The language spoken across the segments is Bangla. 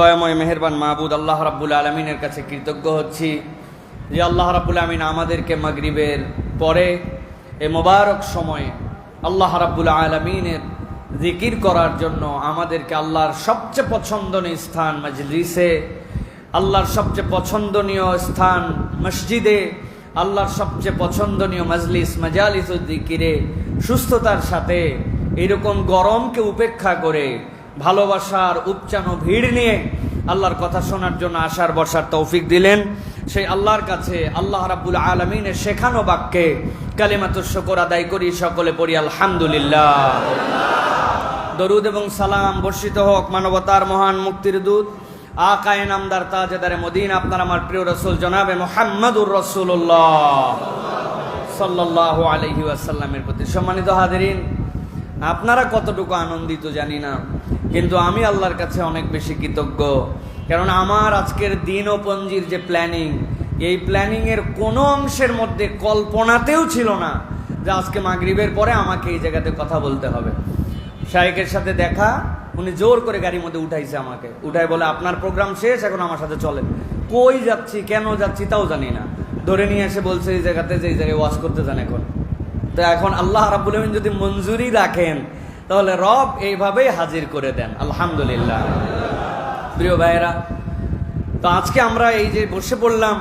দয়াময় মেহেরবান মাহবুদ আল্লাহ রাব্বুল আলমিনের কাছে কৃতজ্ঞ হচ্ছি যে আল্লাহ রাব্বুল আলমিন আমাদেরকে মাগরিবের পরে এ মোবারক সময়ে আল্লাহ রাব্বুল আলমিনের জিকির করার জন্য আমাদেরকে আল্লাহর সবচেয়ে পছন্দনীয় স্থান মজলিসে, আল্লাহর সবচেয়ে পছন্দনীয় স্থান মসজিদে, আল্লাহর সবচেয়ে পছন্দনীয় মজলিস মজালিস জিকিরে সুস্থতার সাথে এরকম গরমকে উপেক্ষা করে ভালোবাসার উপচানো ভিড় নিয়ে আল্লাহর কথা শোনার জন্য আসার বসার তৌফিক দিলেন। সেই আল্লাহর কাছে আল্লাহ রাব্বুল আলমিনের শেখানো বাক্যে কালিমাতুর শকর আদায় করি, সকলে পড়ি, আলহামদুলিল্লাহ। দরুদ এবং সালাম বর্ষিত হোক মানবতার মহান মুক্তির দূত আকায় নামদার তাজেদারে মদিন, আপনার আমার প্রিয় রসুল জনাবে মোহাম্মদুর রসুল্লাহ সাল্লাহ আলহি আসাল্লামের প্রতি সম্মানিত হাজিরিন আপনারা কতটুকু আনন্দিত জানি না, কিন্তু আমি আল্লাহর কাছে অনেক বেশি কৃতজ্ঞ। কারণ আমার আজকের দিন ও পঞ্জির যে প্ল্যানিং, এই প্ল্যানিংয়ের কোনো অংশের মধ্যে কল্পনাতেও ছিল না যে আজকে মাগরিবের পরে আমাকে এই জায়গাতে কথা বলতে হবে। শাহেকের সাথে দেখা, উনি জোর করে গাড়ির মধ্যে উঠাইছে আমাকে। উঠাই বলে, আপনার প্রোগ্রাম শেষ, এখন আমার সাথে চলেন। কই যাচ্ছি, কেন যাচ্ছি, তাও জানি না। ধরে নিয়ে এসে বলছে, এই জায়গাতে যে, এই জায়গায় ওয়াশ করতে যান এখন। তো এখন আল্লাহ রাবুল যদি মঞ্জুরি রাখেন, তাহলে রব এইভাবেই হাজির করে দেন। আলহামদুলিল্লাহ। প্রিয় ভাইয়েরা, তো আজকে আমরা এই যে বসে পড়লাম,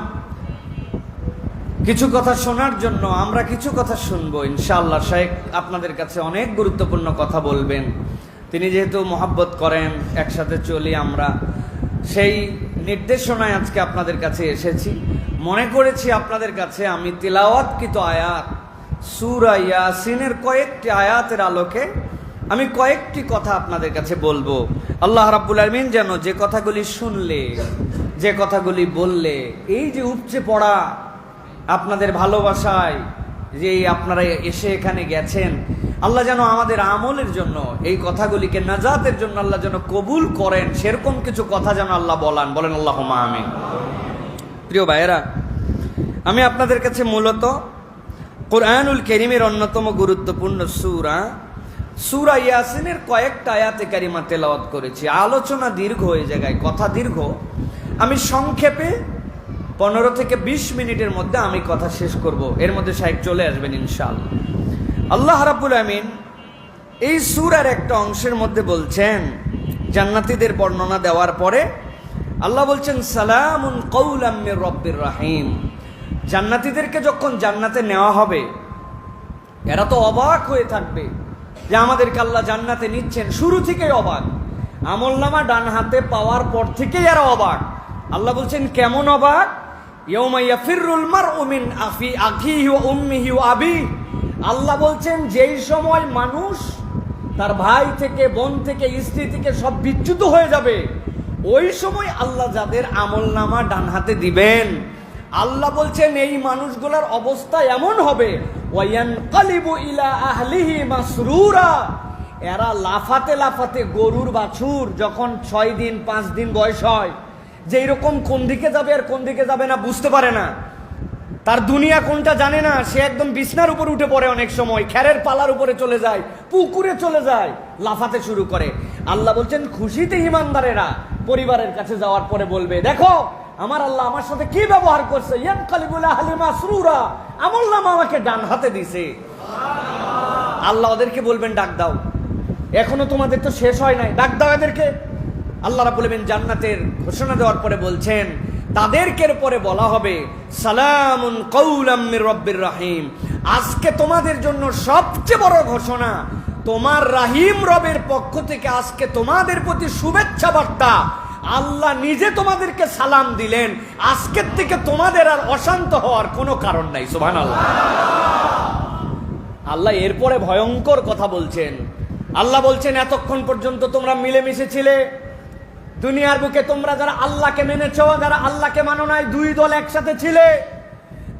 কিছু কথা শোনার জন্য আমরা কিছু কথা শুনব। ইনশাআল্লাহ শেখ আপনাদের কাছে অনেক গুরুত্বপূর্ণ কথা বলবেন। তিনি যেহেতু মহাব্বত করেন, একসাথে চলি আমরা। সেই নির্দেশনায় আজকে আপনাদের কাছে এসেছি। মনে করেছি আপনাদের কাছে আমি তিলাওয়াতকৃত আয়াত সুরা ইয়াসিনের কয়েকটি আয়াতের আলোকে আমি কয়েকটি কথা আপনাদের কাছে বলব। আল্লাহ রাব্বুল আলমিন যেন যে কথাগুলি শুনলে, যে কথাগুলি বললে, এই যে উপচে পড়া আপনাদের ভালোবাসায়, যে আপনারা এসে এখানে গেছেন, আল্লাহ যেন আমাদের আমলের জন্য, এই কথাগুলিকে নাজাতের জন্য আল্লাহ যেন কবুল করেন, সেরকম কিছু কথা যেন আল্লাহ বলান। বলেন আল্লাহ আমিন। প্রিয় ভাইয়েরা, আমি আপনাদের কাছে মূলত কোরআনুল করিমের অন্যতম গুরুত্বপূর্ণ সুরা সুরা ইয়াসিনের কয়েকটা আয়াতে কারিমা তেলাওয়াত করেছি। আলোচনা দীর্ঘ হয়ে জায়গায়, কথা দীর্ঘ। আমি সংক্ষেপে পনেরো থেকে বিশ মিনিটের মধ্যে আমি কথা শেষ করব। এর মধ্যে সাহেব চলে আসবেন ইনশাআল্লাহ। আল্লাহ রাবুল আমিন এই সুরার একটা অংশের মধ্যে বলছেন, জান্নাতীদের বর্ণনা দেওয়ার পরে আল্লাহ বলছেন, সালামুন কৌলাম্মির রব্বির রাহিম। জান্নাতীদেরকে যখন জান্নাতে নেওয়া হবে, এরা তো অবাক হয়ে থাকবে যে আমাদেরকে আল্লাহ জান্নাতে নিচ্ছেন। শুরু থেকেই অবাক। আমলনামা ডান হাতে পাওয়ার পর থেকেই এরা অবাক। আল্লাহ বলছেন, কেমন অবাক? আফি আল্লাহ বলছেন, যেই সময় মানুষ তার ভাই থেকে, বোন থেকে, স্ত্রী থেকে সব বিচ্যুত হয়ে যাবে, ওই সময় আল্লাহ যাদের আমল নামা ডান হাতে দিবেন। আল্লাহ বলছেন, এই মানুষগুলোর অবস্থা এমন হবে ইলা মাসরুরা। এরা লাফাতে লাফাতে গরুর বাছুর, যখন ছয় দিন, পাঁচ দিন বয়স হয়, যে এরকম কোন দিকে যাবে আর কোন দিকে যাবে না বুঝতে পারে না। তার দুনিয়া কোনটা জানে না, সে একদম বিছনার উপর উঠে পড়ে অনেক সময় খ্যারের পালার উপরে চলে যায়, পুকুরে চলে যায়, লাফাতে শুরু করে। আল্লাহ বলছেন, খুশিতে ইমানদারেরা পরিবারের কাছে যাওয়ার পরে বলবে, দেখো আমার আল্লাহ আমার সাথে কি ব্যবহার করছে? আমাকে ডান হাতে দিছে। আল্লাহ ওদেরকে বলবেন, ডাক দাও। এখনও তোমাদের তো শেষ হয় নাই। ডাক দাও এদেরকে। আল্লাহ বলবেন জান্নাতের ঘোষণা দেওয়ার পরে বলছেন, তাদেরকে পরে বলা হবে, সালামুন কৌলাম রব্বির রাহিম। আজকে তোমাদের জন্য সবচেয়ে বড় ঘোষণা, তোমার রাহিম রবের পক্ষ থেকে আজকে তোমাদের প্রতি শুভেচ্ছা বার্তা। আল্লাহ নিজে তোমাদেরকে সালাম দিলেন। আজকের থেকে তোমাদের আর অশান্ত হওয়ার কোনো কারণ নাই সুবহান আল্লাহ আল্লাহ এরপরে ভয়ঙ্কর কথা বলছেন। আল্লাহ বলছেন, এতক্ষণ পর্যন্ত তোমরা মিলেমিশে ছিলে। দুনিয়ার বুকে তোমরা যারা আল্লাহকে মেনেছ, যারা আল্লাহকে মানো নাই, দুই দল একসাথে ছিলে।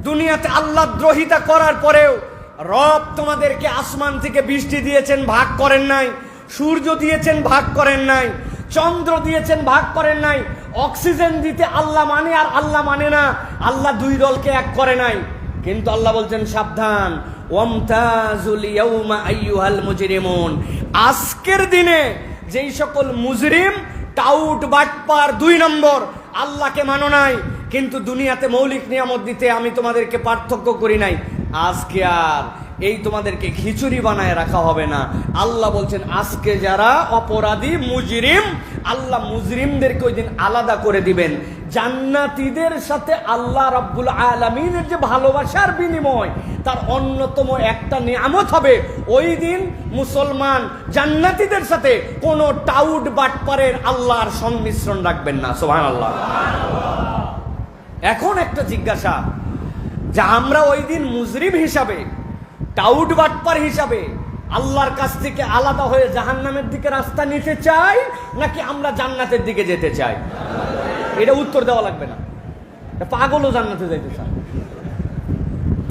দুনিয়াতে আল্লাহ দ্রোহিতা করার পরেও রব তোমাদেরকে আসমান থেকে বৃষ্টি দিয়েছেন, ভাগ করেন নাই। সূর্য দিয়েছেন, ভাগ করেন নাই। চন্দ্র দিয়েছেন, ভাগ করেন নাই। অক্সিজেন দিতে আল্লাহ মানে আর আল্লাহ মানে না। আল্লাহ দুই দলকে এক করে নাই। কিন্তু আল্লাহ বলছেন, সাবধান। আজকের দিনে যেই সকল মুজরিম, টাউট, বাটপার, দুই নম্বর, আল্লাহকে মানো নাই। কিন্তু দুনিয়াতে মৌলিক নিয়ামত দিতে আমি তোমাদেরকে পার্থক্য করি নাই। আজকে আর এই তোমাদেরকে খিচুড়ি বানায় রাখা হবে না। আল্লাহ বলছেন, আজকে যারা অপরাধী, মুজরিম, আল্লাহ মুজরিমদেরকে ওই দিন আলাদা করে দিবেন। জান্নাতীদের সাথে আল্লাহ রাব্বুল আলামিনের যে ভালোবাসার বিনিময়, তার অন্যতম একটা নিয়ামত হবে, ওই দিন মুসলমান জান্নাতীদের সাথে কোনো টাউট বাটপারের আল্লাহর সংমিশ্রণ রাখবেন না। সোহান আল্লাহ এখন একটা জিজ্ঞাসা, যে আমরা ওই দিন মুজরিম হিসাবে টাউট বাটপার হিসাবে আল্লাহর কাছ থেকে আলাদা হয়ে জাহান্নামের দিকে রাস্তা নিতে চাই, নাকি আমরা জান্নাতের দিকে যেতে চাই? এটা উত্তর দেওয়া লাগবে না। পাগলও জান্নাতে যাইতে চায়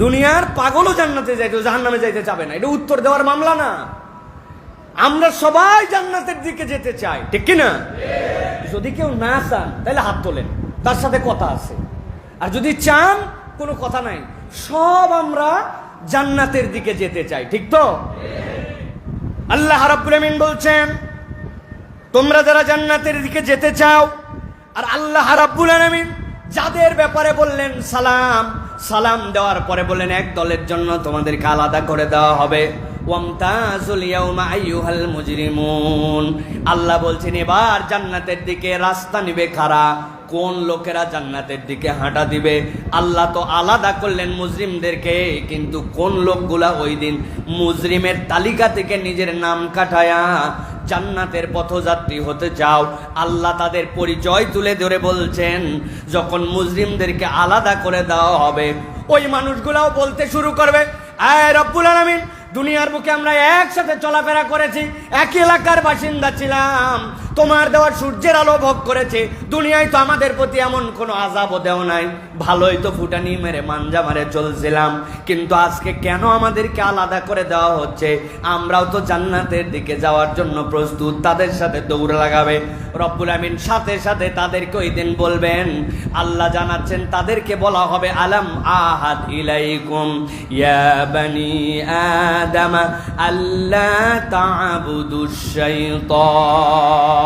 দুনিয়ার পাগলও জান্নাতে যাইতে, জাহান্নামে যাইতে চাবে না। এটা উত্তর দেওয়ার মামলা না। আমরা সবাই জান্নাতের দিকে যেতে চাই, ঠিক কি না যদি কেউ না চান, তাহলে হাত তোলেন। তার সাথে কথা আছে। আর যদি চান, কোনো কথা নাই। সব আমরা জান্নাতের দিকে যেতে চাই, ঠিক তো? আল্লাহ রাব্বুল বলছেন, তোমরা যারা জান্নাতের দিকে যেতে চাও, আর আল্লাহ রাব্বুল আলামিন যাদের ব্যাপারে বললেন সালাম সালাম দেওয়ার পরে বললেন, এক দলের জন্য তোমাদেরকে আলাদা করে দেওয়া হবে। আল্লাহ বলছেন, এবার জান্নাতের দিকে রাস্তা নিবে খারা কোন লোকেরা জান্নাতের দিকে হাঁটা দিবে? আল্লাহ তো আলাদা করলেন মুজরিমদেরকে, কিন্তু কোন লোকগুলা ওই দিন মুজরিমের তালিকা থেকে নিজের নাম কাটায়া জান্নাতের পথযাত্রী হতে চাও? আল্লাহ তাদের পরিচয় তুলে ধরে বলছেন, যখন মুসলিমদেরকে আলাদা করে দেওয়া হবে, ওই মানুষগুলাও বলতে শুরু করবে, আয় রব্বুল আলামিন, দুনিয়ার বুকে আমরা একসাথে চলাফেরা করেছি এক এলাকার বাসিন্দা ছিলাম তোমার দেওয়ার সূর্যের আলো ভোগ করেছে। দুনিয়ায় তো আমাদের প্রতি এমন কোনো আজাবও দেও নাই। ভালোই তো ফুটানি মেরে মাঞ্জা মারে চলছিলাম কিন্তু আজকে কেন আমাদেরকে আলাদা করে দেওয়া হচ্ছে? আমরাও তো জান্নাতের দিকে যাওয়ার জন্য প্রস্তুত, তাদের সাথে দৌড় লাগাবে। রব্বুল আমিন সাথে সাথে তাদেরকে ওই দিন বলবেন, আল্লাহ জানাচ্ছেন, তাদেরকে বলা হবে, আলাম আহাদ ইলাইকুম ইয়া বানি আদম আল্লাহ তা'বুদুশ শাইতান।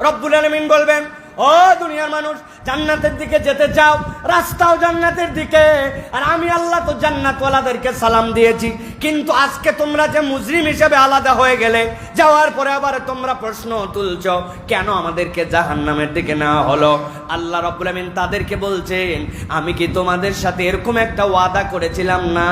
রব্বুল আলমিন বলবেন ও দুনিয়ার মানুষ জান্নাতের দিকে যেতে চাও, রাস্তাও জান্নাতের দিকে। আর আমি আল্লাহ তো জান্নাতওয়ালাদেরকে সালাম দিয়েছি। কিন্তু আজকে তোমরা যে মুজরিম হিসেবে আলাদা হয়ে গেলে, যাওয়ার পরে আবার তোমরা প্রশ্ন তুলছ, কেন আমাদেরকে জাহান্নামের দিকে নেওয়া হলো? আল্লাহ রব্বুল আমিন তাদেরকে বলছেন, আমি কি তোমাদের সাথে এরকম একটা ওয়াদা করেছিলাম না?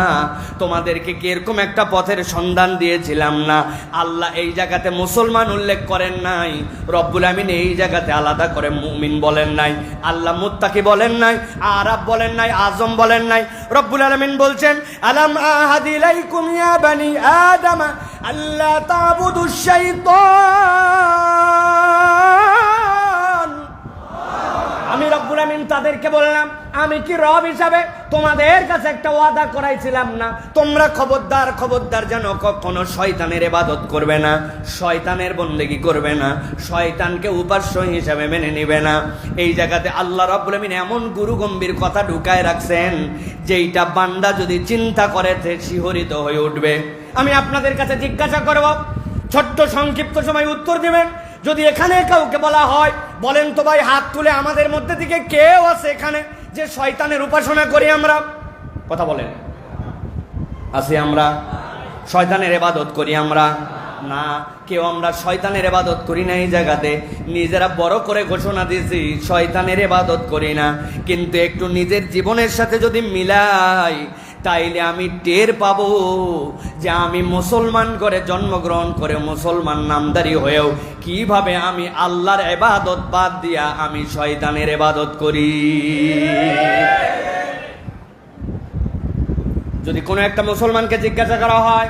তোমাদেরকে কি এরকম একটা পথের সন্ধান দিয়েছিলাম না? আল্লাহ এই জায়গাতে মুসলমান উল্লেখ করেন নাই। রব্বুল আমিন এই জায়গাতে আলাদা করে মুমিন বলেন নাই। আল্লাহ মুত্তাকি বলেন নাই, আরব বলেন নাই, আজম বলেন নাই। রব্বুল আলমিন বলছেন, আলাম আহাদিলাই কুমিয়া বানি আদম আল্লাহ তাবুদুশ শাইতান আমি রব্বুল আমিন তাদেরকে বললাম, আমি কি রব হিসাবে তোমাদের কাছে একটা ওয়াদা করাইছিলাম না? তোমরা খবরদার খবরদার যেন কখনো শয়তানের ইবাদত করবে না, শয়তানের বন্দেগি করবে না, শয়তানকে উপাস্য হিসাবে মেনে নিবে না। এই জায়গাতে আল্লাহ আমিন এমন গুরু গম্ভীর কথা ঢুকায় রাখছেন, যেইটা বান্দা যদি চিন্তা করে শিহরিত হয়ে উঠবে। আমি আপনাদের কাছে জিজ্ঞাসা করব, ছোট্ট সংক্ষিপ্ত সময় উত্তর দিবেন? যদি এখানে কাউকে বলা হয়, বলেন তো ভাই, হাত তুলে আমাদের মধ্যে থেকে কেউ আছে এখানে যে শয়তানের উপাসনা করি আমরা? কথা বলেন। আছি আমরা? শয়তানের এবাদত করি আমরা? না, কেউ আমরা শয়তানের এবাদত করি না এই জায়গাতে। নিজেরা বড় করে ঘোষণা দিয়েছি, শয়তানের এবাদত করি না। কিন্তু একটু নিজের জীবনের সাথে যদি মিলাই তাইলে আমি টের পাব যে আমি মুসলমান করে জন্মগ্রহণ করে মুসলমান নামদারি হয়েও কীভাবে আমি আল্লাহর এবাদত বাদ দিয়া আমি শয়তানের এবাদত করি? যদি কোনো একটা মুসলমানকে জিজ্ঞাসা করা হয়,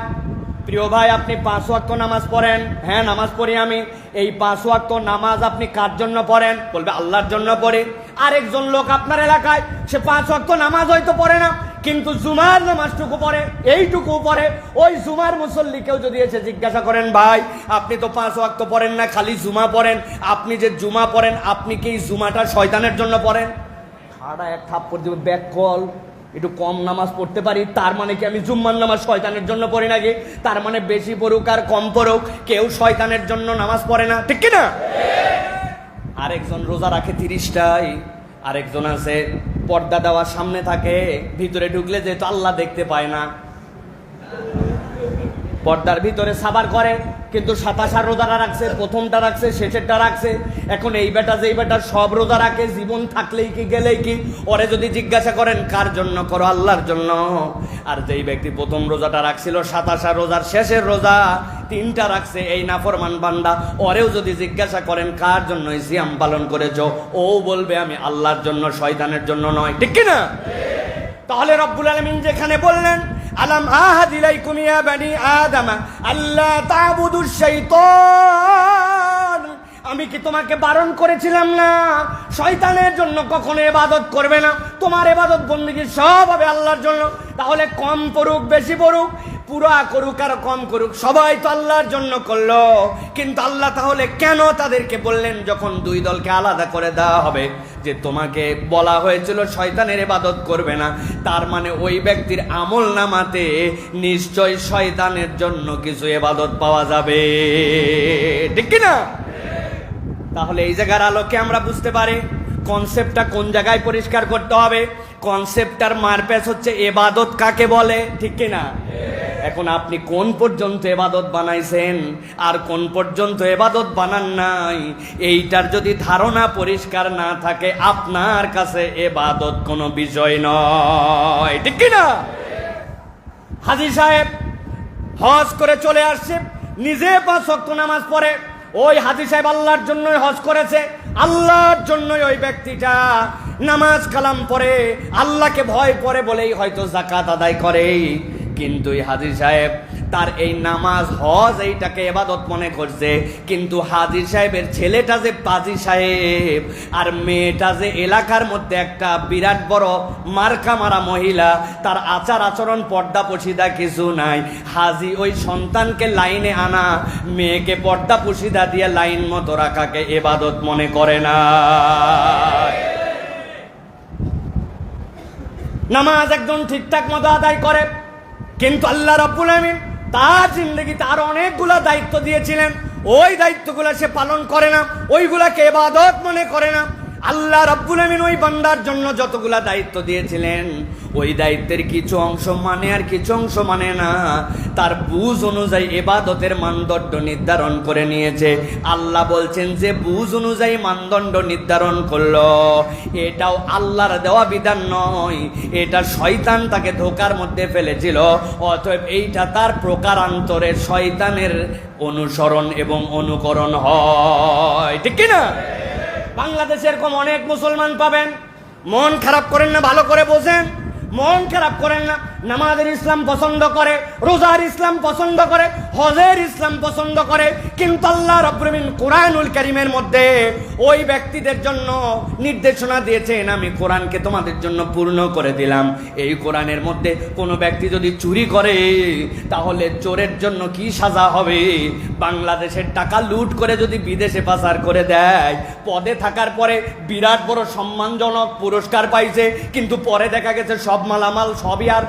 প্রিয় ভাই, আপনি পাঁচ ওয়াক্ত নামাজ পড়েন? হ্যাঁ নামাজ পড়ি আমি। এই পাঁচ ওয়াক্ত নামাজ আপনি কার জন্য পড়েন? বলবে, আল্লাহর জন্য পড়ে। আরেকজন লোক আপনার এলাকায়, সে পাঁচ ওয়াক্ত নামাজ হয়তো পড়ে না। কিন্তু জুমার নামাজটুকু পড়ে এইটুকু পড়ে, ওই জুমার মুসল্লিকেও যদি এসে জিজ্ঞাসা করেন, ভাই, আপনি তো পাঁচ ওয়াক্ত পড়েন না, খালি জুমা পড়েন, আপনি যে জুমা পড়েন, আপনি কি এই জুমাটা শয়তানের জন্য পড়েন? খাড়া এক থাপ্পড় দেবে ব্যাক কল একটু কম নামাজ পড়তে পারি, তার মানে কি আমি জুম্মার নামাজ শয়তানের জন্য পড়ি নাকি? তার মানে বেশি পড়ুক আর কম পড়ুক, কেউ শয়তানের জন্য নামাজ পড়ে না, ঠিক কি না আরেকজন রোজা রাখে তিরিশটাই, আরেকজন আছে পর্দা দেওয়ার সামনে থাকে ভিতরে ঢুকলে যেহেতু আল্লাহ দেখতে পায় না। পর্দার ভিতরে সাবার করে, কিন্তু সাতাশার রোজাটা রাখছে, প্রথমটা রাখছে, শেষেরটা রাখছে। এখন এই বেটা যেই বেটা সব রোজা রাখে, জীবন থাকলেই কি, গেলেই কি? ওরে যদি জিজ্ঞাসা করেন, কার জন্য করো? আল্লাহর জন্য? আর যেই ব্যক্তি প্রথম রোজাটা রাখছিল, সাতাশা রোজার শেষের রোজা, তিনটা রাখছে, এই নাফরমান বান্দা। ওরেও যদি জিজ্ঞাসা করেন, কার জন্য এই সিয়াম পালন করেছ? ও বলবে, আমি আল্লাহর জন্য, শয়তানের জন্য নয়। ঠিক কি না তাহলে রব্বুল আলমিন যেখানে বললেন আলাম আহাদ ইলাইকুম ইয়া বানি আদামা আল্লাহ তাবুদুশ শাইতান। আমি কি তোমাকে বারণ করেছিলাম না? শয়তানের জন্য কখনো এবাদত করবে না। তোমার এবাদত বন্দেগী সব হবে আল্লাহর জন্য। তাহলে কম পড়ুক, বেশি পড়ুক। পুরা করুক আর কম করুক, সবাই তো আল্লাহর জন্য করল। কিন্তু আল্লাহ তাহলে কেন তাদেরকে বললেন যখন দুই দলকে আলাদা করে দেওয়া হবে? যে তোমাকে বলা হয়েছিল শয়তানের ইবাদত করবে না। তার মানে ওই ব্যক্তির আমল নামাতে নিশ্চয় শয়তানের জন্য কিছু ইবাদত পাওয়া যাবে। ঠিক কি না তাহলে এই জায়গার আলোকে আমরা বুঝতে পারি কনসেপ্টটা কোন জায়গায় পরিষ্কার করতে হবে। কনসেপ্টটার মারপ্যাচ হচ্ছে এবাদত কাকে বলে? ঠিক কি না এখন আপনি কোন পর্যন্ত এবাদত বানাইছেন? আর কোন পর্যন্ত এবাদত বানান নাই? এইটার যদি ধারণা পরিষ্কার না থাকে, আপনার কাছে এবাদত কোনো বিষয় নয়। ঠিক কি না হাজি সাহেব হজ করে চলে আসছে, নিজে পাঁচ শক্ত নামাজ পড়ে। ওই হাজি সাহেব আল্লাহর জন্যই হজ করেছে, আল্লাহর জন্যই ওই ব্যক্তিটা নামাজ কালাম পড়ে, আল্লাহকে ভয় করে বলেই হয়তো জাকাত আদায় করে কিন্তু এই হাজি সাহেব, তার এই নামাজ হজ এইটাকে এবাদত মনে করছে। কিন্তু হাজি সাহেবের ছেলেটা যে পাজি সাহেব, আর মেয়েটা যে এলাকার মধ্যে একটা বিরাট বড় মার্কা মারা মহিলা, তার আচার আচরণ, পর্দা পশিদা কিছু নাই। হাজি ওই সন্তানকে লাইনে আনা, মেয়েকে পর্দা পশিদা দিয়ে লাইন মতো রাখাকে এবাদত মনে করে না। নামাজ একদম ঠিকঠাক মতো আদায় করে। কিন্তু আল্লাহ রাব্বুল আমিন তার জিন্দগিতে তার অনেকগুলা দায়িত্ব দিয়েছিলেন। ওই দায়িত্বগুলা সে পালন করে না, ওইগুলাকে এবাদত মনে করে না। আল্লাহ রাব্বুল আমিন ওই বান্দার জন্য যতগুলা দায়িত্ব দিয়েছিলেন, ওই দায়িত্বের কিছু অংশ মানে আর কিছু অংশ মানে না, তার বুঝ অনুযায়ী এবাদতের মানদণ্ড নির্ধারণ করে নিয়েছে। আল্লাহ বলছেন যে বুঝ অনুযায়ী মানদণ্ড নির্ধারণ করল। এটাও আল্লাহর দেওয়া বিধান নয়, এটা শয়তান তাকে ধোকার মধ্যে ফেলেছিল, অতএব এইটা তার প্রকারান্তরে শয়তানের অনুসরণ এবং অনুকরণ হয়। ঠিক কি না বাংলাদেশে এরকম অনেক মুসলমান পাবেন। মন খারাপ করেন না, ভালো করে বোঝেন। মন খারাপ করেন না। নামাজের ইসলাম পছন্দ করে, রোজার ইসলাম পছন্দ করে, হজের ইসলাম পছন্দ করে, কিন্তু আল্লাহ রব্রমিন কোরআনুল করিমের মধ্যে ওই ব্যক্তিদের জন্য নির্দেশনা দিয়েছেন, আমি কোরআনকে তোমাদের জন্য পূর্ণ করে দিলাম। এই কোরআনের মধ্যে কোনো ব্যক্তি যদি চুরি করে, তাহলে চোরের জন্য কি সাজা হবে? বাংলাদেশের টাকা লুট করে যদি বিদেশে পাচার করে দেয়, পদে থাকার পরে বিরাট বড় সম্মানজনক পুরস্কার পাইছে, কিন্তু পরে দেখা গেছে সব মালামাল সবই আর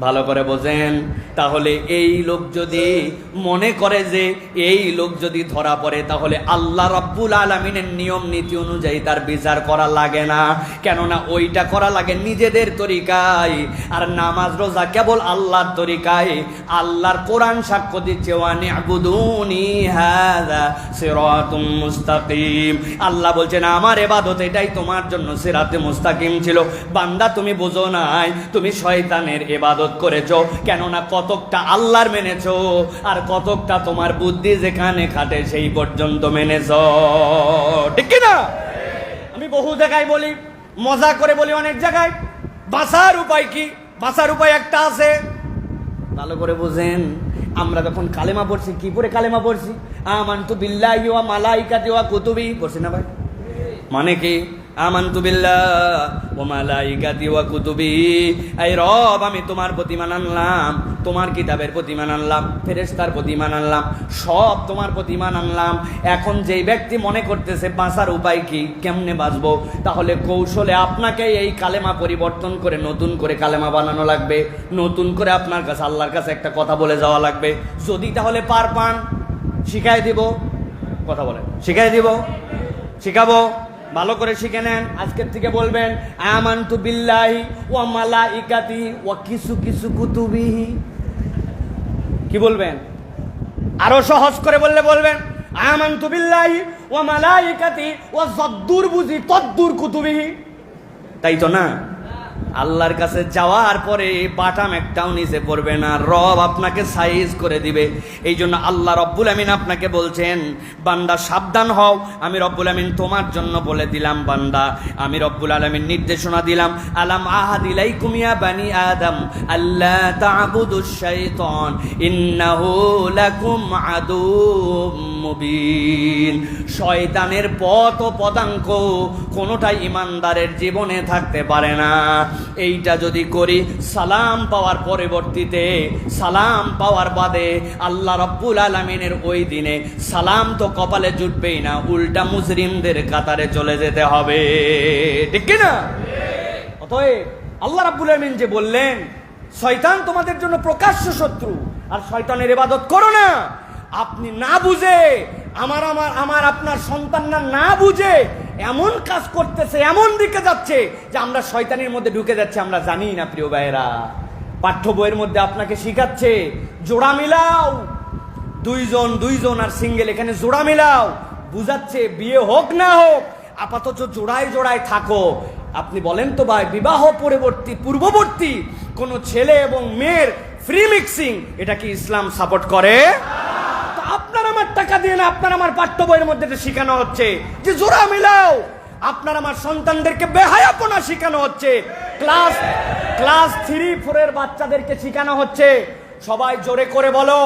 ভালো করে বোঝেন। তাহলে এই লোক যদি মনে করে যে এই লোক যদি ধরা পড়ে, তাহলে আল্লাহ রাব্বুল আলমিনের নিয়ম নীতি অনুযায়ী তার বিচার করা লাগে না। কেননা ওইটা করা লাগে নিজেদের তরিকায়। আর নামাজ রোজা কেবল আল্লাহর তরিকায়। আল্লাহর কোরআন সাক্ষ্য দিচ্ছে মুস্তাকিম। আল্লাহ বলছেন, আমার এবাদত এটাই তোমার জন্য সিরাতে মুস্তাকিম ছিল। বান্দা, তুমি বোঝো নাই, তুমি শয়তানের এবাদত করেছ, কেননা কতকটা আল্লাহর মেনেছো আর কতকটা তোমার বুদ্ধি যেখানে খাটে সেই পর্যন্ত মেনেছ। ঠিক না আমি বহু জায়গায় বলি, মজা করে বলি অনেক জায়গায়, বাঁচার উপায় কি? বাঁচার উপায় একটা আছে। ভালো করে বুঝেন, আমরা যখন কালেমা পড়ছি, কি পড়ে কালেমা পড়ছি? আমান্তু বিল্লাহি ওয়া মালাইকাতি ওয়া কুতুবি পড়ছি না ভাই? মানে কি? আমান্তু বিল্লাহ ও মালাইকাতি ওয়া কুতুবি। এই রব, আমি তোমার প্রতিমান আনলাম, তোমার কিতাবের প্রতিমান আনলাম, ফেরেশতার প্রতিমান আনলাম, সব তোমার প্রতিমান আনলাম। এখন যেই ব্যক্তি মনে করতেছে বাঁচার উপায় কি, কেমনে বাঁচবো? তাহলে কৌশলে আপনাকে এই কালেমা পরিবর্তন করে নতুন করে কালেমা বানানো লাগবে। নতুন করে আপনার কাছে আল্লাহর কাছে একটা কথা বলে যাওয়া লাগবে। যদি তাহলে পার পান, শিখাই দিব। কথা বলেন। শিখাই দিব। শিখাবো। ভালো করে শিখে নেন। আজকের থেকে বলবেন, আমানতু বিল্লাহি ও মালা ইকাতি ও কিছু কিছু কুতুবিহি। কি বলবেন? আরও সহজ করে বললে বলবেন, আমানতু বিল্লাহি ও মালা ইকাতি ও যদ্দুর বুঝি তদ্দুর কুতুবিহি। তাই তো না? আল্লাহর কাছে যাওয়ার পরে বাটাম একটাও নিচে পড়বে না, রব আপনাকে সাইজ করে দিবে। এই জন্য আল্লাহ রব্বুল আমিন আপনাকে বলছেন, বান্দা সাবধান হও, আমি রব্বুল আমিন তোমার জন্য বলে দিলাম বান্দা। আমি রব্বুল আলমিন নির্দেশনা দিলাম, আলাম আহাদিলাই ইয়া বানি আদম আল্লাহ তা'বুদুশ শাইতান, ইন্নাহু লাকুম আদুম মুবিন। শয়তানের পথ ও পদাঙ্ক কোনোটাই ইমানদারের জীবনে থাকতে পারে না। এইটা যদি করি, সালাম পাওয়ার পরবর্তীতে, সালাম পাওয়ার বাদে আল্লাহ রব্বুল আলমিনের ওই দিনে সালাম তো কপালে জুটবেই না, উল্টা মুসলিমদের কাতারে চলে যেতে হবে। ঠিক না? অতএব আল্লাহ রাব্বুল আমিন যে বললেন, শয়তান তোমাদের জন্য প্রকাশ্য শত্রু, আর শয়তানের ইবাদত করো না। আপনি না বুঝে, আমার আমার আমার আপনার সন্তানরা না বুঝে এমন কাজ করতেছে, এমন দিকে যাচ্ছে যে আমরা শয়তানির মধ্যে ঢুকে যাচ্ছে, আমরা জানি না, প্রিয় ভাইয়েরা। পাঠ্য বইয়ের মধ্যে আপনাকে শিখাচ্ছে, জোড়া মিলাও। দুইজন দুইজন আর সিঙ্গেল, এখানে জোড়া মিলাও। বুঝাচ্ছে, বিয়ে হোক না হোক, আপাতত জোড়ায় জোড়ায় থাকো। আপনি বলেন তো ভাই, বিবাহ পরবর্তী, পূর্ববর্তী কোন ছেলে এবং মেয়ের ফ্রি মিক্সিং এটা কি ইসলাম সাপোর্ট করে? টাকা দিয়ে না আপনার আমার পাঠ্য বইয়ের মধ্যে শেখানো হচ্ছে। যে জোড়া মিলাও। আপনার আমার সন্তানদেরকে বেহায়াপনা শেখানো হচ্ছে। ক্লাস ক্লাস থ্রি, ফোরের বাচ্চাদেরকে শেখানো হচ্ছে। সবাই জোরে করে বলো,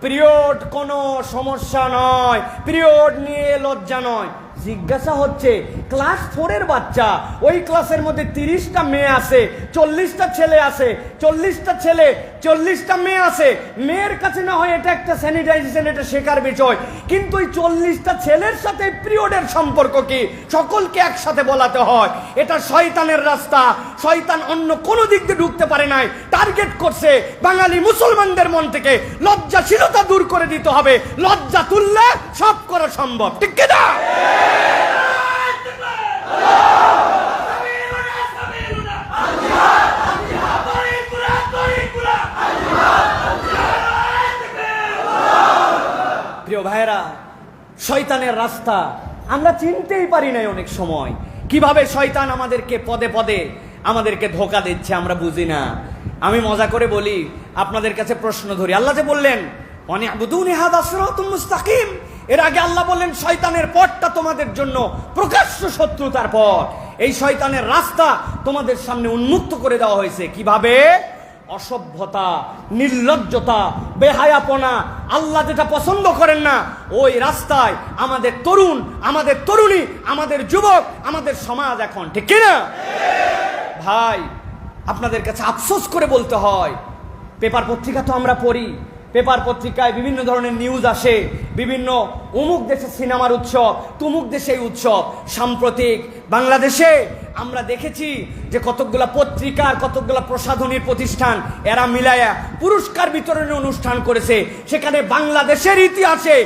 পিরিয়ড কোনো সমস্যা নয়। পিরিয়ড নিয়ে লজ্জা নয়। জিজ্ঞাসা হচ্ছে, ক্লাস ফোরের বাচ্চা, ওই ক্লাসের মধ্যে তিরিশটা মেয়ে আছে, চল্লিশটা ছেলে আছে, চল্লিশটা ছেলে, চল্লিশটা মেয়ে আছে। মেয়ের কাছে না হয় এটা একটা স্যানিটাইজেশন এটা শেখার বিষয়। কিন্তু ওই চল্লিশটা ছেলের সাথে পিরিয়ডের সম্পর্ক কি? সকলকে একসাথে বলাতে হয়। এটা শয়তানের রাস্তা। শয়তান অন্য কোনো দিক দিয়ে ঢুকতে পারে নাই। টার্গেট করছে বাঙালি মুসলমানদের মন থেকে। লজ্জাশীলতা দূর করে দিতে হবে। লজ্জা তুললে সব করা সম্ভব। ঠিক কিনা? প্রিয় ভাইরা শয়তানের রাস্তা। আমরা চিনতেই পারি নাই অনেক সময়। কীভাবে শয়তান আমাদেরকে পদে পদে আমাদেরকে ধোকা দিচ্ছে আমরা বুঝি না। আমি মজা করে বলি, আপনাদের কাছে প্রশ্ন ধরি। আল্লাহ যে বললেন অনেক মুস্তাকিম এর আগে আল্লাহ বললেন, শয়তানের পথটা তোমাদের জন্য প্রকাশ্য শত্রুতার পথ। এই শয়তানের রাস্তা তোমাদের সামনে উন্মুক্ত করে দেওয়া হয়েছে। কীভাবে? অসভ্যতা, নির্লজ্জতা, বেহায়াপনা, আল্লাহ যেটা পছন্দ করেন না, ওই রাস্তায় আমাদের তরুণ, আমাদের তরুণী, আমাদের যুবক, আমাদের সমাজ এখন, ঠিক কিনা? ভাই, আপনাদের কাছে আফসোস করে বলতে হয়, পেপার পত্রিকা তো আমরা পড়ি, পেপার পত্রিকায় বিভিন্ন ধরনের নিউজ আসে, বিভিন্ন অমুক দেশে সিনেমার উৎসব, তুমুক দেশে উৎসব, সাম্প্রতিক বাংলাদেশে আমরা দেখেছি যে কতকগুলা পত্রিকার কতকগুলা প্রসাধনীর প্রতিষ্ঠান, এরা মিলায়া পুরস্কার বিতরণের অনুষ্ঠান করেছে। সেখানে বাংলাদেশের ইতিহাসে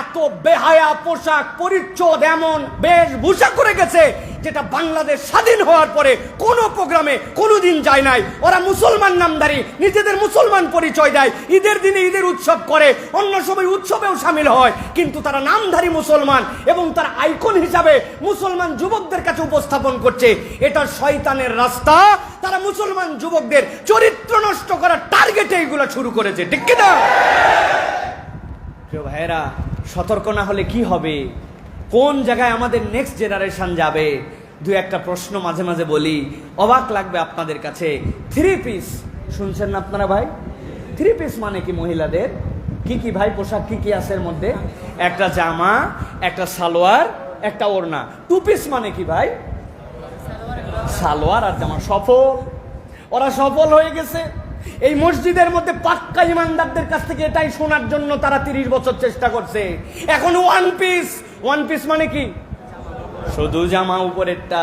এত বেহায়া পোশাক, পরিচ্ছদ এমন বেশভূষা করে গেছে যেটা বাংলাদেশ স্বাধীন হওয়ার পরে কোনো প্রোগ্রামে কোনো দিন যায় নাই। ওরা মুসলমান নামদারি নিজেদের মুসলমান পরিচয় দেয়, ঈদের দিনে ঈদের উৎসব করে, অন্য সময় উৎসবেও সামিল হয়। কিন্তু তারা নামধারী মুসলমান এবং তার আইকন হিসাবে মুসলমান যুবকদের কাছে উপস্থাপন করছে। এটা শয়তানের রাস্তা। তারা মুসলমান যুবকদের চরিত্র নষ্ট করার টার্গেটে এগুলো শুরু করেছে। ঠিক কিনা? ভাইয়েরা সতর্ক না হলে কি হবে? কোন জায়গায় আমাদের নেক্সট জেনারেশন যাবে? দু একটা প্রশ্ন মাঝে মাঝে বলি। অবাক লাগবে আপনাদের কাছে। থ্রি পিস শুনছেন না আপনারা ভাই? থ্রি পিস মানে কি মহিলাদের? কি কি ভাই, পোশাক কি কি আছে এর মধ্যে? একটা জামা, একটা সালোয়ার, একটা ওড়না। টু পিস মানে কি ভাই? সালোয়ার আর জামা। সফল। ওরা সফল হয়ে গেছে। এই মসজিদের মধ্যে পাক্কা ইমানদারদের কাছ থেকে এটাই শোনার জন্য তারা তিরিশ বছর চেষ্টা করছে। এখন ওয়ান পিস ওয়ান পিস মানে কি? শুধু জামা উপরেরটা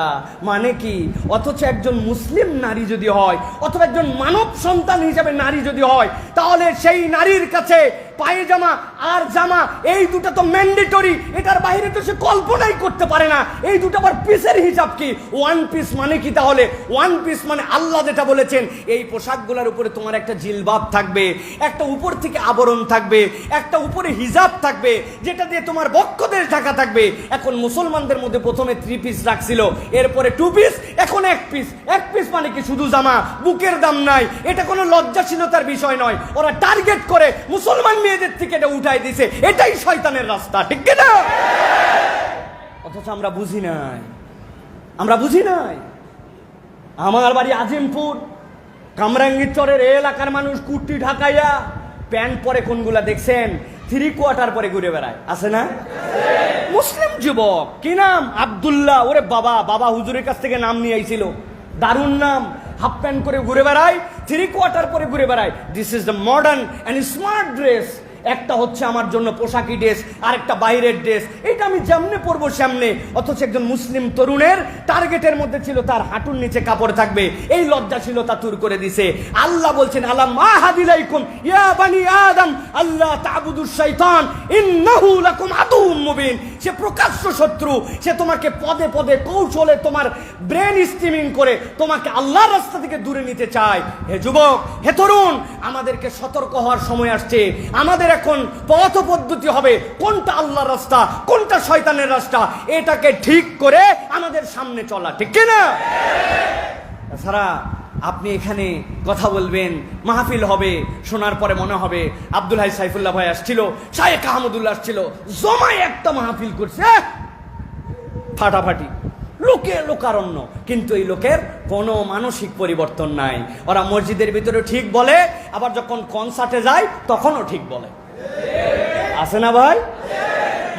মানে কি? অথচ একজন মুসলিম নারী যদি হয়, অথবা একজন মানব সন্তান হিসাবে নারী যদি হয়, তাহলে সেই নারীর কাছে পায়জামা আর জামা, এই দুটো তো ম্যান্ডেটরি এটার বাইরে তো সে কল্পনাই করতে পারে না। এই দুটো আবার পিসের হিসাব কি? ওয়ান পিস মানে কি তাহলে? ওয়ান পিস মানে আল্লাহ যেটা বলেছেন, এই পোশাকগুলোর উপরে তোমার একটা জিলবাব থাকবে, একটা উপর থেকে আবরণ থাকবে, একটা উপরে হিজাব থাকবে, যেটা দিয়ে তোমার বক্ষদের ঢাকা থাকবে। এখন মুসলমানদের মধ্যে প্রথমে থ্রি পিস রাখছিল, এরপরে টু পিস এখন এক পিস এক পিস মানে কি? শুধু জামা, বুকের দাম নাই। এটা কোনো লজ্জাশীলতার বিষয় নয়। ওরা টার্গেট করে মুসলমান মেয়েদের থেকে এটা উঠাই দিছে, এটাই শয়তানের রাস্তা, ঠিক না অথচ আমরা বুঝি নাই। আমরা বুঝি নাই। আমার বাড়ি আজিমপুর কামরাঙ্গীর চরের এলাকার মানুষ কুর্তি ঢাকাইয়া প্যান্ট পরে কোনগুলা দেখছেন? থ্রি কোয়ার্টার পরে ঘুরে বেড়ায়। আছে না? মুসলিম যুবক, কি নাম? আব্দুল্লাহ। ওরে বাবা বাবা হুজুরের কাছ থেকে নাম নিয়ে আইছিল। দারুণ নাম। হাফ প্যান্ট করে ঘুরে বেড়ায়। থ্রি কোয়ার্টার পরে ঘুরে বেড়ায়। This is the modern and smart dress একটা হচ্ছে আমার জন্য পোশাকি ড্রেস আর একটা বাইরের ড্রেস। এটা আমি যেমনে পরবো সামনে। অথচ একজন মুসলিম তরুণের টার্গেটের মধ্যে ছিল তার হাঁটুর নিচে কাপড় থাকবে। এই লজ্জাশীলতা তুর করে দিছে। আল্লাহ বলছেন আল্লাহ মা হাদিলাইকুম ইয়া বানি আদম আল্লাহ ইন্নাহু লাকুম আদুউম মুবিন। সে প্রকাশ্য শত্রু। সে তোমাকে পদে পদে কৌশলে তোমার ব্রেন স্টিমিং করে তোমাকে আল্লাহর রাস্তা থেকে দূরে নিতে চায়। হে যুবক, হে তরুণ, আমাদেরকে সতর্ক হওয়ার সময় আসছে। আমাদের এখন পথ পদ্ধতি হবে। কোনটা আল্লাহর রাস্তা, কোনটা শয়তানের রাস্তা, এটাকে ঠিক করে আমাদের সামনে চলা, ঠিক কি না? তাছাড়া আপনি এখানে কথা বলবেন, মাহফিল হবে, শোনার পরে মনে হবে আব্দুল হাই সাইফুল্লাহ ভাই আসছিল শায়েক আহমদুল্লাহ আসছিল, জমায় একটা মাহফিল করছে, ফাটাফাটি। লোকে লোকারণ্য, কিন্তু এই লোকের কোনো মানসিক পরিবর্তন নাই। ওরা মসজিদের ভিতরে ঠিক বলে, আবার যখন কনসার্টে যায়, তখনও ঠিক বলে। আছে না ভাই?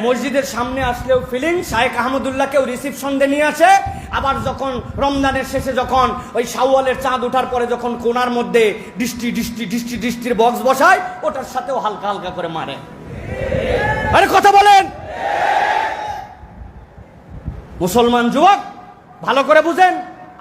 মসজিদের সামনে আসলেও ফিলিং শায়েক আহমদুল্লাহকেও দিয়ে নিয়ে আসে, আবার যখন রমজানের শেষে যখন ওই শাওয়ালের চাঁদ ওঠার পরে যখন কোনার মধ্যে ডিস্টি ডিস্টি ডিস্টি ডিস্টির বক্স বসায়, ওটার সাথেও হালকা হালকা করে মারে। আরে কথা বলেন! মুসলমান যুবক, ভালো করে বুঝেন,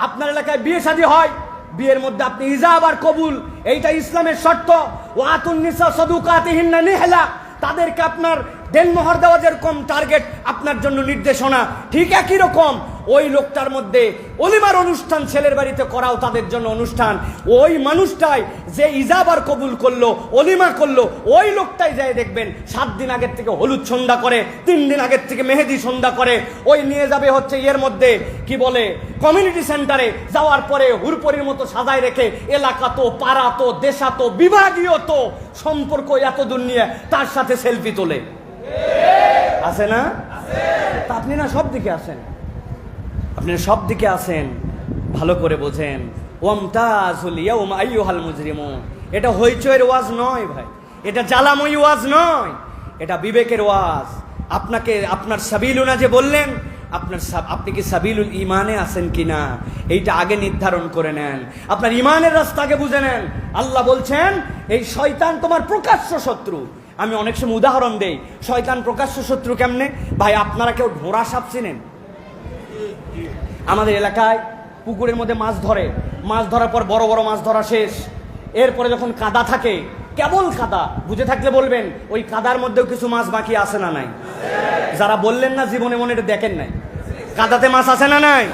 আপনার এলাকায় বিয়ে শাদী হয়, বিয়ের মধ্যে আপনি ইজাব আর কবুল, এইটা ইসলামের শর্ত। ওয়াতুন নিসা সদুকাতিহিন্না নিহলা। তাদেরকে আপনার দেনমোহর দেওয়া যেরকম টার্গেট আপনার জন্য নির্দেশনা ঠিক একই রকম ওই লোকটার মধ্যে অলিমার অনুষ্ঠান ছেলের বাড়িতে করাও তাদের জন্য অনুষ্ঠান। ওই মানুষটাই যে ইজাবার কবুল করল, অলিমা করল, ওই লোকটাই যায় দেখবেন, সাত দিন আগের থেকে হলুদ সন্ধ্যা করে, তিন দিন আগের থেকে মেহেদি সন্ধ্যা করে, ওই নিয়ে যাবে হচ্ছে এর মধ্যে, কি বলে কমিউনিটি সেন্টারে যাওয়ার পরে হুরপরির মতো সাজায় রেখে এলাকা তো, পাড়া তো, দেশা তো, বিভাগীয় তো, সম্পর্ক এত দূর নিয়ে তার সাথে সেলফি তোলে। আছে না? আপনি না সব দিকে আছেন আপনি সব দিকে আছেন, ভালো করে বোঝেন। ওমতাজুল ইয়াউম আইয়ুহাল মুজরিমুন। এটা হইচয়ের ওয়াজ নয় ভাই, এটা জ্বালাময়ী ওয়াজ নয়, এটা বিবেকের ওয়াজ। আপনাকে, আপনার সাবিলুনা যে বললেন, আপনার আপনি কি সাবিলুল ইমানে আছেন কি না, এইটা আগে নির্ধারণ করে নেন। আপনার ইমানের রাস্তা আগে বুঝে নেন। আল্লাহ বলছেন, এই শয়তান তোমার প্রকাশ্য শত্রু। আমি অনেক সময় উদাহরণ দেই, শয়তান প্রকাশ্য শত্রু কেমনে? ভাই, আপনারা কেউ ঢোড়া সাপ চিনেন? আমাদের এলাকায় পুকুরের মধ্যে মাছ ধরে। মাছ ধরার পর বড় বড় মাছ ধরা শেষ। এরপরে যখন কাদা থাকে, কেবল কাদা, বুঝে থাকলে বলবেন, ওই কাদার মধ্যেও কিছু মাছ বাকি আছে না নাই? যারা বললেন না, জীবনে মনে এটা দেখেন নাই। কাদাতে মাছ আছে না নাই?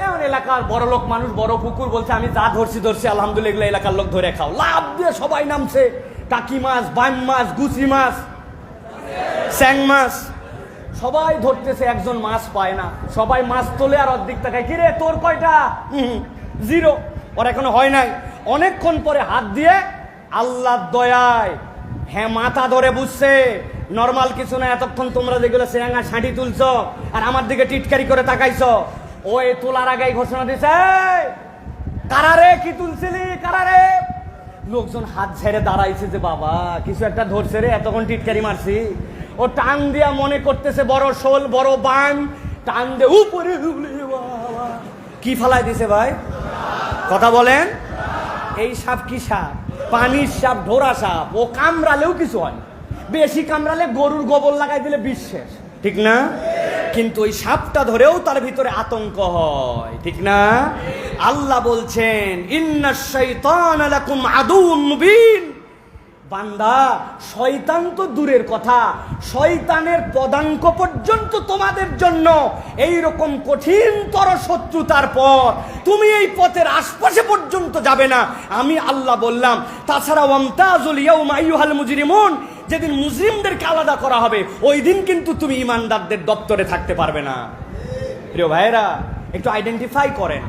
এমন এলাকার বড় লোক, মানুষ, বড় পুকুর বলছে, আমি যা ধরছি ধরছি, আলহামদুলিল্লাহ এলাকার লোক ধরে খাও। লাভ দিয়ে সবাই নামছে। টাকি মাছ বাইম মাছ, গুচি মাছ, স্যাং মাছ। সবাই ধরতেছে একজন মাছ পায় না। সবাই মাছ তোলে আর অর্ধেক টাকায় কিরে তোর কয়টা? জিরো। ওর এখনও হয় নাই। অনেকক্ষণ পরে হাত দিয়ে আল্লাহ দয়ায় হ্যাঁ মাথা ধরে বুঝছে। নর্মাল কিছু না এতক্ষণ তোমরা যেগুলো সেরাঙ্গা ছাঁটি তুলছ আর আমার দিকে টিটকারি করে তাকাইছো ওই তোলার আগেই ঘোষণা দিছে "এই, কারারে কি তুলছিলি? কারারে লোকজন হাত ছেড়ে দাঁড়াইছে যে বাবা কিছু একটা ধরছে রে এতক্ষণ টিটকারি মারছি। ও টান দিয়া মনে করতেছে, বড় শোল, বড় বান। টান দে উপরে। কি ফালাই দিছে ভাই? কথা বলেন। এই সাপ কি সাপ? পানির সাপ, ঢোরা সাপ। ও কামড়ালেও কিছু হয় বেশি কামড়ালে গরুর গোবর লাগাই দিলে বিশ্বাস ঠিক না? কিন্তু ওই সাপটা ধরেও তার ভিতরে আতঙ্ক হয়। ঠিক না? আল্লাহ বলছেন ইন্না শাইতান মুবিন। বান্দা, শয়তান তো দূরের কথা। শয়তানের পদাঙ্ক পর্যন্ত তোমাদের জন্য এই রকম কঠিনতর শত্রুতার পর তুমি এই পথের আশপাশে পর্যন্ত যাবে না। আমি আল্লাহ বললাম, তাছাড়া ওয়ামতাজুল ইয়াউমা আইয়ুহাল মুজরিমুন, যেদিন মুসলিমদেরকে আলাদা করা হবে, ওই দিন কিন্তু তুমি ইমানদারদের দপ্তরে থাকতে পারবে না। প্রিয় ভাইয়েরা, একটু আইডেন্টিফাই করেন।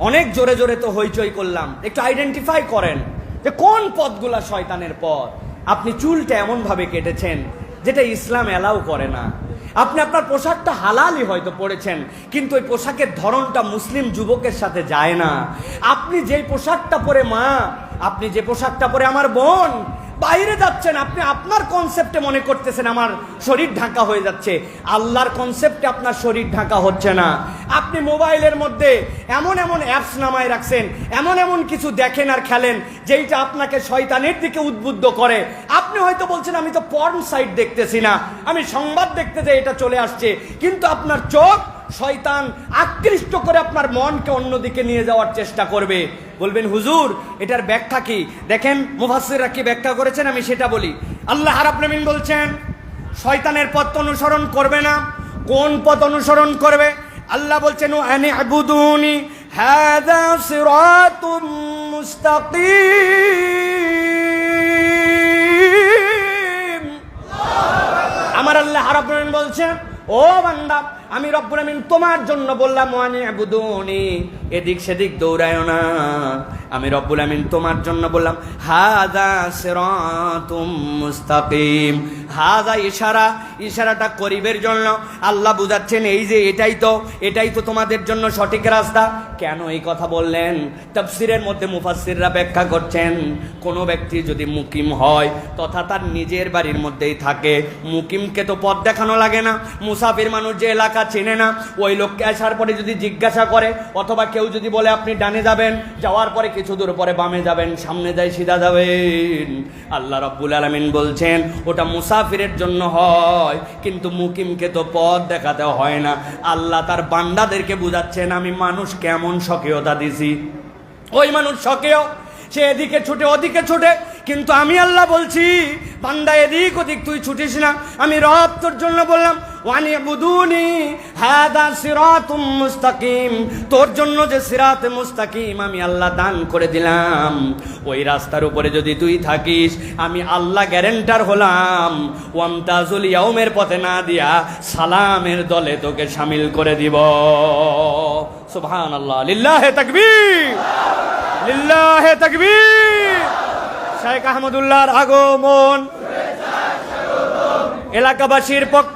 অনেক জোরে জোরে তো হইচই করলাম। একটু আইডেন্টিফাই করেন। যে কোন পথগুলা শয়তানের পথ? আপনি চুলটা এমন ভাবে কেটেছেন যেটা ইসলাম এলাও করে না। আপনি আপনার পোশাকটা হালালই হয়তো পরেছেন, কিন্তু ওই পোশাকের ধরনটা মুসলিম যুবকের সাথে যায় না। আপনি যেই পোশাকটা পরে মা, আপনি যে পোশাকটা পরে আমার বোন বাইরে যাচ্ছেন, আপনি আপনার কনসেপ্টে মনে করতেছেন, আমার শরীর ঢাকা হয়ে যাচ্ছে। আল্লাহর কনসেপ্টে আপনার শরীর ঢাকা হচ্ছে না। আপনি মোবাইলের মধ্যে এমন এমন অ্যাপস নামায় রাখছেন, এমন এমন কিছু দেখেন আর খেলেন, যেইটা আপনাকে শয়তানের দিকে উদ্বুদ্ধ করে। আপনি হয়তো বলছেন, আমি তো পর্ন সাইট দেখতেছি না, আমি সংবাদ দেখতে যে এটা চলে আসছে, কিন্তু আপনার চোখ শয়তান আকৃষ্ট করে আপনার মনকে অন্যদিকে নিয়ে যাওয়ার চেষ্টা করবে। বলবেন, হুজুর, এটার ব্যাখ্যা কি? দেখেন, মুফাসসিররা কি ব্যাখ্যা করেছেন? আমি সেটা বলি। আল্লাহ রাব্বুল বলছেন, শয়তানের পথ অনুসরণ করবে না। কোন পথ অনুসরণ করবে? আল্লাহ বলছেন আনি আবুদুনি হাদা সিরাতুম মুস্তাকিম। আমার আল্লাহ রাব্বুল বলছেন, ও বান্দা আমি রব্বুল আমিন তোমার জন্য বললাম এদিক সেদিক দৌড়ায় না। আমি রব্বুল আমিন তোমার জন্য বললাম হাদা সিরাতুম মুস্তাকিম। হাদা ইশারা, ইশারাটা করিবের জন্য। আল্লাহ বুঝাচ্ছেন, এই যে এটাই তো এটাই তো তোমাদের জন্য সঠিক রাস্তা। কেন এই কথা বললেন? তাফসিরের মধ্যে মুফাসসিররা ব্যাখ্যা করছেন, কোনো ব্যক্তি যদি মুকিম হয়, তথা তার নিজের বাড়ির মধ্যেই থাকে, মুকিমকে তো পথ দেখানো লাগে না। মুসাফির মানুষ যে এলাকা চেনে না, ওই লোককে আসার পরে যদি জিজ্ঞাসা করে, অথবা কেউ যদি বলে, আপনি ডানে যাবেন, যাওয়ার পরে কিছু দূর পরে বামে যাবেন, সামনে যাই সিধা যাবেন। আল্লাহ রব্বুল আলমিন বলছেন, ওটা মুসাফিরের জন্য হয়, কিন্তু মুকিমকে তো পথ দেখাতে হয় না। আল্লাহ তার বান্দাদেরকে বুঝাচ্ছেন, আমি মানুষ কেমন স্বকীয়তা দিছি। ওই মানুষ স্বকীয়, সে এদিকে ছুটে, ওদিকে ছুটে, কিন্তু আমি আল্লাহ বলছি, বান্দা এদিক ওদিক তুই ছুটিস না। আমি রব তোর জন্য বললাম ওয়ানি বুদুনি হাদা সিরাতুম মুস্তাকিম। তোর জন্য যে সিরাত মুস্তাকিম আমি আল্লাহ দান করে দিলাম। ওই রাস্তার উপরে যদি তুই থাকিস, আমি আল্লাহ গ্যারেন্টার হলাম। ওয়ামতাজুল ইয়াউমের পথে না দিয়া সালামের দলে তোকে সামিল করে দিব। সুবহানাল্লাহ। লিল্লাহে তাকবীর। লিল্লাহে তাকবীর। শেখ আহমদুল্লাহর আগমন। এলাকাবাসীর পক্ষ